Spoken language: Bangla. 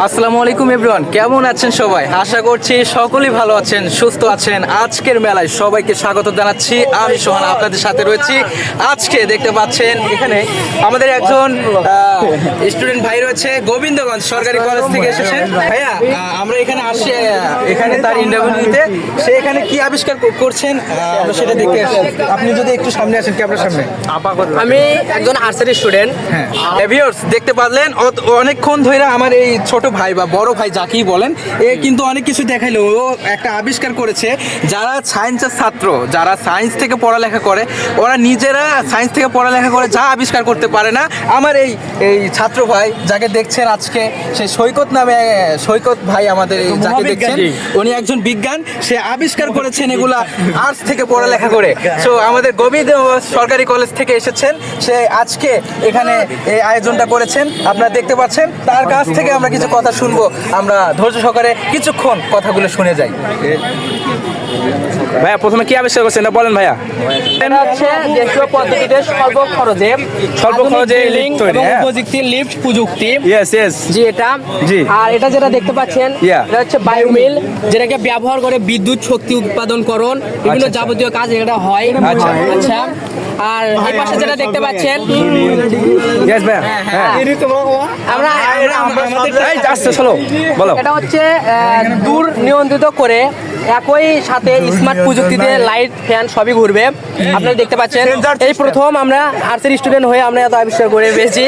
আসসালামু আলাইকুম এভরিওয়ান কেমন আছেন সবাই? আশা করছি সকলেই ভালো আছেন সুস্থ আছেন। আজকের মেলায় সবাইকে স্বাগত জানাচ্ছি। আমি সোহান আপনাদের সাথে রয়েছি। আজকে দেখতে পাচ্ছেন এখানে আমাদের একজন স্টুডেন্ট ভাই রয়েছে গোবিন্দগঞ্জ সরকারি কলেজ থেকে এসেছেন। ভাইয়া আমরা এখানে আসি এখানে তার ইন্টারভিউ নিতে। সে এখানে কি আবিষ্কার করছেন? আমরা সেটা দেখতে আপনি যদি একটু সামনে আসেন ক্যামেরার সামনে। আমি একজন আর্টসের স্টুডেন্ট হ্যাঁ। দেখতে পারলেন ও- অনেকক্ষণ ধরে আমার এই ছোট ভাই বা বড় ভাই যাকেই বলেন এ কিন্তু অনেক কিছু দেখাইলো ও একটা আবিষ্কার করেছে যারা সায়েন্সের ছাত্র যারা সায়েন্স থেকে পড়ালেখা করে ওরা নিজেরা সায়েন্স থেকে পড়ালেখা করে যা আবিষ্কার করতে পারে না। আমার এই এই ছাত্র ভাই যাকে দেখছেন আজকে সে সৈকত নামে সৈকত ভাই আমাদের এই যাকে দেখছেন উনি একজন বিজ্ঞান সে আবিষ্কার করেছেন এগুলা আর্টস থেকে পড়ালেখা করে। সো আমাদের গোবিন্দ সরকারি কলেজ থেকে এসেছেন সে আজকে এখানে এই আয়োজনটা করেছেন। আপনারা দেখতে পাচ্ছেন তার কাছ থেকে আমরা কিছু কথা শুনব। আমরা ধৈর্য সহকারে কিছুক্ষণ কথাগুলো শুনে যাই। ভাইয়া প্রথমে কি আবিষ্কার করছেন এটা বলেন ভাইয়া। এটা হচ্ছে দেশীয় পদ্ধতিতে স্বল্প খরচে স্বল্প খরচে lift তৈরি, হ্যাঁ। প্রযুক্তি লিফট প্রযুক্তি। ইয়েস ইয়েস জি এটা। জি। আর এটা যেটা দেখতে পাচ্ছেন এটা হচ্ছে বায়োমিল যেটাকে ব্যবহার করে বিদ্যুৎ শক্তি উৎপাদন করণ বিভিন্ন আচ্ছা, আচ্ছা। যাবতীয় কাজ এটা হয়। আচ্ছা। আচ্ছা। আর এই পাশে যেটা দেখতে পাচ্ছেন ইয়েস ভাই হ্যাঁ আমরা এই আসছে চলো। বলো। এটা হচ্ছে দূর নিয়ন্ত্রিত করে একই সাথে স্মার্ট প্রযুক্তিতে লাইট ফ্যান সবই ঘুরবে। আপনারা দেখতে পাচ্ছেন এই প্রথম আমরা আর্টসের স্টুডেন্ট হয়ে আমরা এত আবিষ্কার করে পেয়েছি।